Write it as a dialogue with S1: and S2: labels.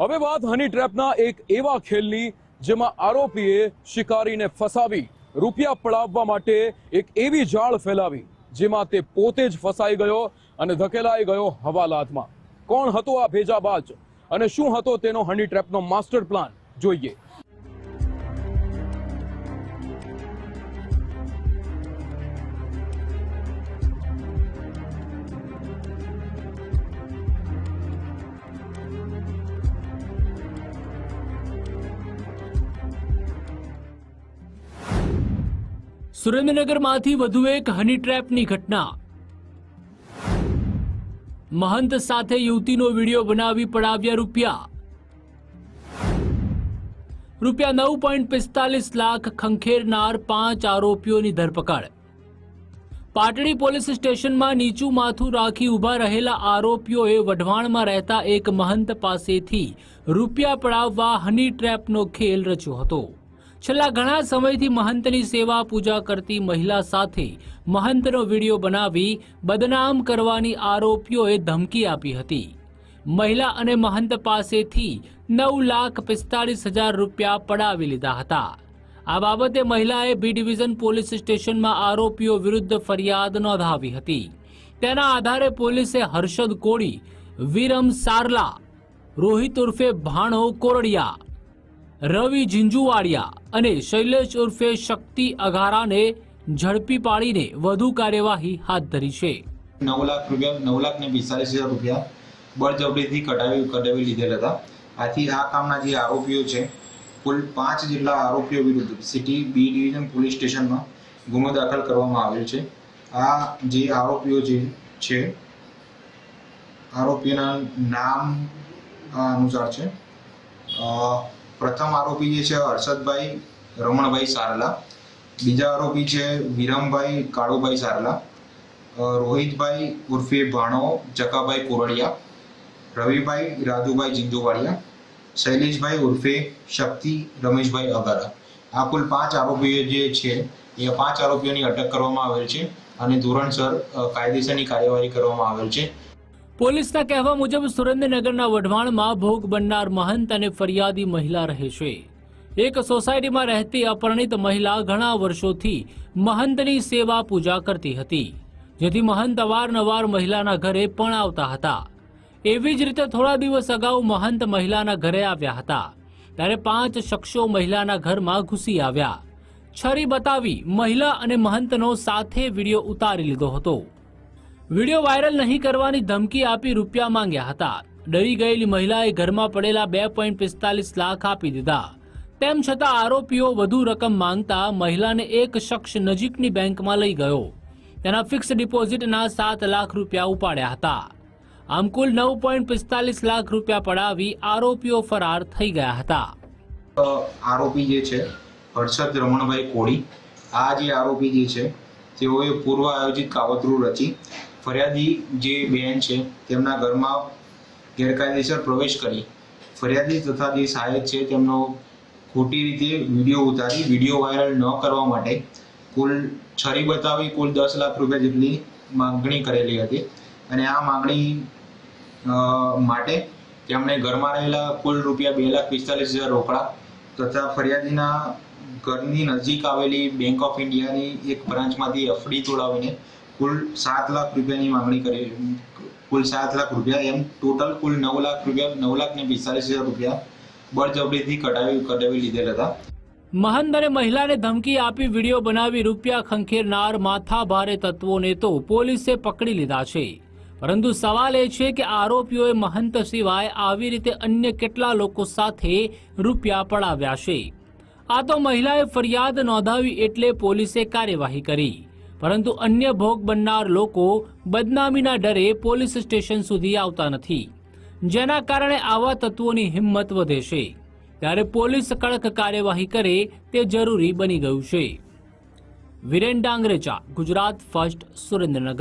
S1: હવે વાત હની ટ્રેપના એક એવા ખેલની જેમાં આરોપીએ શિકારીને ફસાવી, રૂપિયા પડાવવા માટે એક એવી જાળ ફેલાવી, જેમાં તે પોતે જ ફસાઈ ગયો અને ધકેલાઈ ગયો હવાલાતમાં. કોણ હતો આ ભેજાબાજ અને શું હતો તેનો હની ટ્રેપનો માસ્ટર પ્લાન? જોઈએ.
S2: સુરેન્દ્રનગરમાંથી વધુ એક હની ટ્રેપની ઘટના. મહંત સાથે યુવતીનો વીડિયો બનાવી પડાવ્યા રૂપિયા. રૂપિયા નવ પોઈન્ટ પિસ્તાલીસ લાખ ખંખેરનાર પાંચ આરોપીઓની ધરપકડ. પાટડી પોલીસ સ્ટેશનમાં નીચું માથું રાખી ઊભા રહેલા આરોપીઓએ વઢવાણમાં રહેતા એક મહંત પાસેથી રૂપિયા પડાવવા હની ટ્રેપનો ખેલ રચ્યો હતો. છેલ્લા ઘણા સમયથી મહંતની સેવા પૂજા કરતી મહિલા સાથે મહંતનો વીડિયો બનાવી બદનામ કરવાની આરોપીઓએ ધમકી આપી હતી. મહિલા અને મહંત પાસેથી નવ લાખ પિસ્તાળીસ હજાર રૂપિયા પડાવી લીધા હતા. આ બાબતે મહિલાએ બી ડિવિઝન પોલીસ સ્ટેશનમાં આરોપીઓ વિરુદ્ધ ફરિયાદ નોંધાવી હતી. તેના આધારે પોલીસે હર્ષદ કોળી, વિરમ સારલા, રોહિત ઉર્ફે ભાણો કોરડિયા રવિ ઝીંઝુવાડિયા અને શૈલેષ ઉર્ફે શક્તિ અઘારાને ઝડપી પાડીને વધુ કાર્યવાહી હાથ ધરી છે.
S3: નવ લાખ રૂપિયા, નવ લાખ ને પિસ્તાલીસ હજાર રૂપિયા બળજબરીથી કઢાવી કઢાવી લીધેલ હતા. આથી આ કામના જે આરોપીઓ છે, કુલ પાંચ જેટલા આરોપીઓ વિરુદ્ધ સિટી બી ડિવિઝન પોલીસ સ્ટેશનમાં ગુનો દાખલ કરવામાં આવેલ છે. આ જે આરોપીઓ જે છે, આરોપીના નામ અનુસાર છે. પ્રથમ આરોપી જે છે હર્ષદભાઈ, રમણભાઈ સારલા. બીજા આરોપી છે વિરમભાઈ, કાળુભાઈ સારલા. રોહિતભાઈ ઉર્ફે ભાણો, જકાભાઈ કોરડિયા. રવિભાઈ, રાજુભાઈ જિંદુવાડિયા. શૈલેષભાઈ ઉર્ફે શક્તિ, રમેશભાઈ અગારા. આ કુલ પાંચ આરોપીઓ જે છે, એ પાંચ આરોપીઓની અટક કરવામાં આવેલ છે અને ધોરણસર કાયદેસરની કાર્યવાહી કરવામાં આવેલ છે.
S2: પોલીસના કહેવા મુજબ સુરેન્દ્રનગરના વઢવાણમાં ભોગ બનનાર મહંત અને ફરિયાદી મહિલા રહે છે. એક સોસાયટીમાં રહેતી અપરણિત મહિલા ઘણા વર્ષોથી મહંતની સેવા પૂજા કરતી હતી, જેથી મહંત અવારનવાર મહિલાના ઘરે પણ આવતા હતા. એવી જ રીતે થોડા દિવસ અગાઉ મહંત મહિલાના ઘરે આવ્યા હતા, ત્યારે પાંચ શખ્સો મહિલાના ઘરમાં ઘૂસી આવ્યા. છરી બતાવી મહિલા અને મહંતનો સાથે વીડિયો ઉતારી લીધો હતો. વીડિયો વાયરલ નહીં કરવાની ધમકી આપી રૂપિયા માંગ્યા હતા. ડરી ગયેલી મહિલાએ ઘરમાં પડેલા બે પોઈન્ટ પિસ્તાલીસ લાખ આપી દીધા. તેમ છતાં આરોપીઓ વધુ રકમ માંગતા મહિલાને એક શખ્સ નજીકની બેંકમાં લઈ ગયો. તેના ફિક્સ ડિપોઝિટના સાત લાખ રૂપિયા ઉપાડ્યા હતા. આમ કુલ નવ પોઈન્ટ પિસ્તાલીસ લાખ રૂપિયા પડાવી આરોપીઓ ફરાર થઈ ગયા હતા.
S3: આરોપી જે છે, હર્ષદ રમણભાઈ કોળી, આ જે આરોપી જે છે, તેઓએ પૂર્વ આયોજિત કાવતરું રચી ફરિયાદી જે બેન છે, તેમના ઘરમાં ગેરકાયદેસર પ્રવેશ કરી. ફરિયાદી તથા જે સહાયક છે, તેમનો ખોટી રીતે વીડિયો ઉતારી, વીડિયો વાયરલ ન કરવા માટે કુલ છરી બતાવી કુલ દસ લાખ રૂપિયા જેટલી માંગણી કરેલી હતી. અને આ માંગણી માટે તેમણે ઘરમાં રહેલા કુલ રૂપિયા બે લાખ પિસ્તાલીસ હજાર રોકડા તથા ફરિયાદીના ઘરની નજીક આવેલી બેંક ઓફ ઇન્ડિયાની એક બ્રાન્ચમાંથી એફડી તોડાવીને કુલ સાત લાખ રૂપિયાની માંગણી કરી કુલ સાત લાખ રૂપિયા એમ ટોટલ કુલ નવ લાખ રૂપિયા, નવ લાખ ને પિસ્તાલીસ હજાર રૂપિયા બળજબરીથી કઢાવી કઢાવી લીધેલ હતા.
S2: મહંદરે મહિલાને ધમકી આપી વીડિયો બનાવી રૂપિયા ખંખેરનાર માથા ભારે તત્વોને તો પોલીસે પકડી લીધા છે. પરંતુ સવાલ એ છે કે આરોપીઓએ મહંત સિવાય આવી રીતે અન્ય કેટલા લોકો સાથે રૂપિયા પડાવ્યા છે? આ તો મહિલાએ ફરિયાદ નોંધાવી એટલે પોલીસે કાર્યવાહી કરી. પરંતુ અન્ય ભોગ બનનાર લોકો બદનામીના ડરે પોલીસ સ્ટેશન સુધી આવતા નથી. જેના કારણે આવા તત્વોની હિંમત વધે છે. ત્યારે પોલીસ કડક કાર્યવાહી કરે તે જરૂરી બની ગયું છે. વિરેન ડાંગરેચા, ગુજરાત ફર્સ્ટ સુરેન્દ્રનગર.